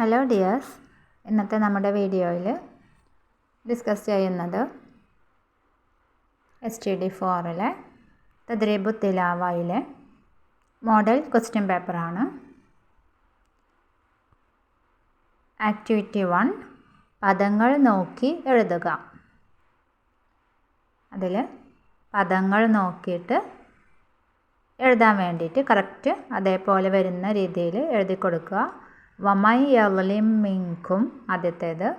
Hello dears ഇന്നത്തെ നമ്മുടെ വീഡിയോയിൽ ഡിസ്കസ് ചെയ്യുന്നത് എസ് ടി ഡി ഫോറിലെ തദ്രീബു തിലാവയിലെ മോഡൽ ക്വസ്റ്റ്യൻ പേപ്പറാണ് ആക്ടിവിറ്റി വൺ പദങ്ങൾ നോക്കി എഴുതുക. അതിൽ പദങ്ങൾ നോക്കിയിട്ട് എഴുതാൻ വേണ്ടിയിട്ട് കറക്റ്റ് അതേപോലെ വരുന്ന രീതിയിൽ എഴുതി കൊടുക്കുക. വമൈ യലിം മിങ്കും ആദ്യത്തേത്.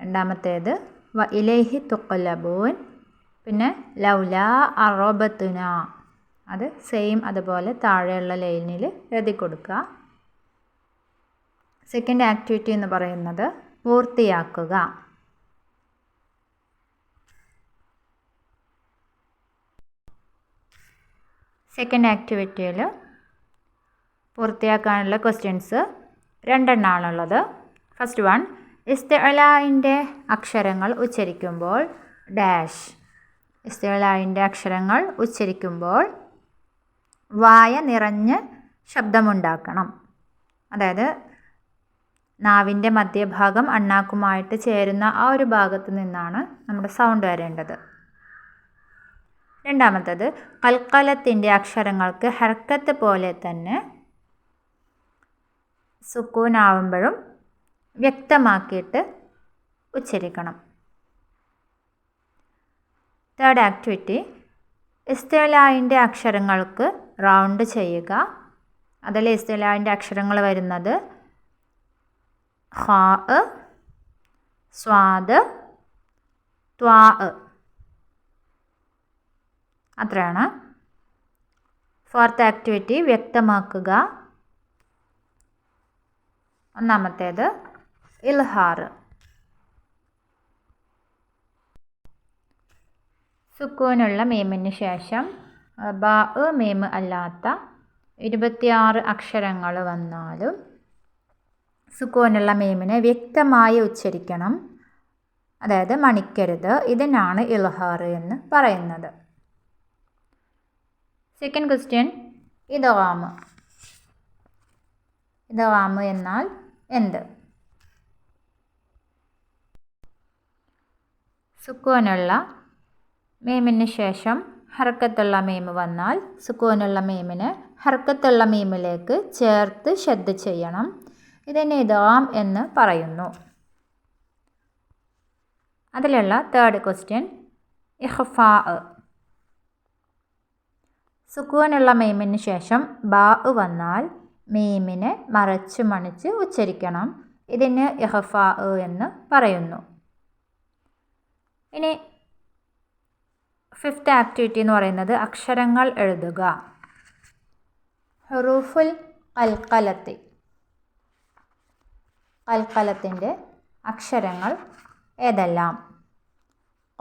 രണ്ടാമത്തേത് വ ഇലേഹി തുക്കലബൂൻ പിന്നെ ലൗല അറോബത്തുന. അത് സെയിം അതുപോലെ താഴെയുള്ള ലൈനിൽ എഴുതി കൊടുക്കുക. സെക്കൻഡ് ആക്ടിവിറ്റി എന്ന് പറയുന്നത് പൂർത്തിയാക്കുക. സെക്കൻഡ് ആക്ടിവിറ്റിയിൽ പൂർത്തിയാക്കാനുള്ള ക്വസ്റ്റ്യൻസ് രണ്ടെണ്ണമാണുള്ളത് ഫസ്റ്റ് വൺ ഇസ്തലായിന്റെ അക്ഷരങ്ങൾ ഉച്ചരിക്കുമ്പോൾ ഡാഷ്. ഇസ്തലായിന്റെ അക്ഷരങ്ങൾ ഉച്ചരിക്കുമ്പോൾ വായ നിറഞ്ഞ് ശബ്ദമുണ്ടാക്കണം. അതായത് നാവിന്റെ മധ്യഭാഗം അണ്ണാക്കുമായിട്ട് ചേരുന്ന ആ ഒരു ഭാഗത്ത് നിന്നാണ് നമ്മുടെ സൗണ്ട് വരേണ്ടത്. രണ്ടാമത്തത് കൽക്കലത്തിന്റെ അക്ഷരങ്ങൾക്ക് ഹർക്കത്ത് പോലെ തന്നെ സുക്കൂനാവുമ്പോഴും വ്യക്തമാക്കിയിട്ട് ഉച്ചരിക്കണം. തേർഡ് ആക്ടിവിറ്റി ഇസ്തലായിന്റെ അക്ഷരങ്ങൾക്ക് റൗണ്ട് ചെയ്യുക. അതിൽ ഇസ്തലായിന്റെ അക്ഷരങ്ങൾ വരുന്നത് ഹാ സ്വാദ് ത്വാ അത്രയാണ്. ഫോർത്ത് ആക്ടിവിറ്റി വ്യക്തമാക്കുക. ഒന്നാമത്തേത് ഇൽഹാർ സുക്കൂനുള്ള മീമിന് ശേഷം ബ മീമ് അല്ലാത്ത ഇരുപത്തിയാറ് അക്ഷരങ്ങൾ വന്നാലും സുക്കൂനുള്ള മീമിനെ വ്യക്തമായി ഉച്ചരിക്കണം. അതായത് മണിക്കരുത് ഇതിനാണ് ഇൽഹാർ എന്ന് പറയുന്നത്. സെക്കൻഡ് ക്വസ്റ്റ്യൻ ഇതവാമ് ഇതവാമ് എന്നാൽ എന്ത്? സുക്കോനുള്ള മീമിന് ശേഷം ഹർക്കത്തുള്ള മീമ് വന്നാൽ സുക്കോനുള്ള മീമിനെ ഹർക്കത്തുള്ള മീമിലേക്ക് ചേർത്ത് ശ്രദ്ധ ചെയ്യണം. ഇതിനെ ഇതാം എന്ന് പറയുന്നു. അതിലുള്ള തേർഡ് ക്വസ്റ്റ്യൻ ഇഹ്ഫാ സുക്കൂനുള്ള മീമിന് ശേഷം ബാ വന്നാൽ മീമിനെ മറച്ച് മണിച്ച് ഉച്ചരിക്കണം. ഇതിന് ഇഹഫാ എന്ന് പറയുന്നു. ഇനി ഫിഫ്ത്ത് ആക്ടിവിറ്റി എന്ന് പറയുന്നത് അക്ഷരങ്ങൾ എഴുതുക. ഹുറൂഫുൽ കൽക്കലത്തി കൽക്കലത്തിന്റെ അക്ഷരങ്ങൾ ഏതെല്ലാം?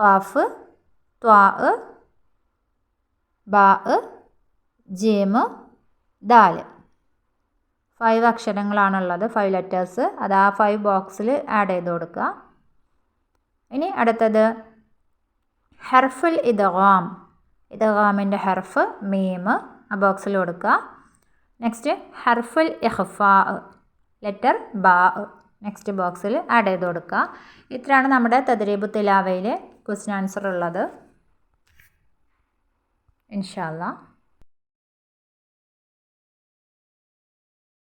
ഖാഫ് ത്വാ ബാ ജീമ് ദാൽ. ഫൈവ് അക്ഷരങ്ങളാണുള്ളത് ഫൈവ് ലെറ്റേഴ്സ് അത് ആ ഫൈവ് ബോക്സിൽ ആഡ് ചെയ്ത് കൊടുക്കുക. ഇനി അടുത്തത് ഹെർഫുൽ ഇദഗാം ഇദഗാമിന്റെ ഹെർഫ് മീമ് ആ ബോക്സിൽ കൊടുക്കുക. നെക്സ്റ്റ് ഹെർഫുൽ ഇഹ്ഫാ ലെറ്റർ ബാ നെക്സ്റ്റ് ബോക്സിൽ ആഡ് ചെയ്ത് കൊടുക്കുക. ഇത്രയാണ് നമ്മുടെ തദ്രീബ് തിലാവയിലെ ക്വസ്റ്റ്യൻ ആൻസർ ഉള്ളത്. ഇൻഷാല്ല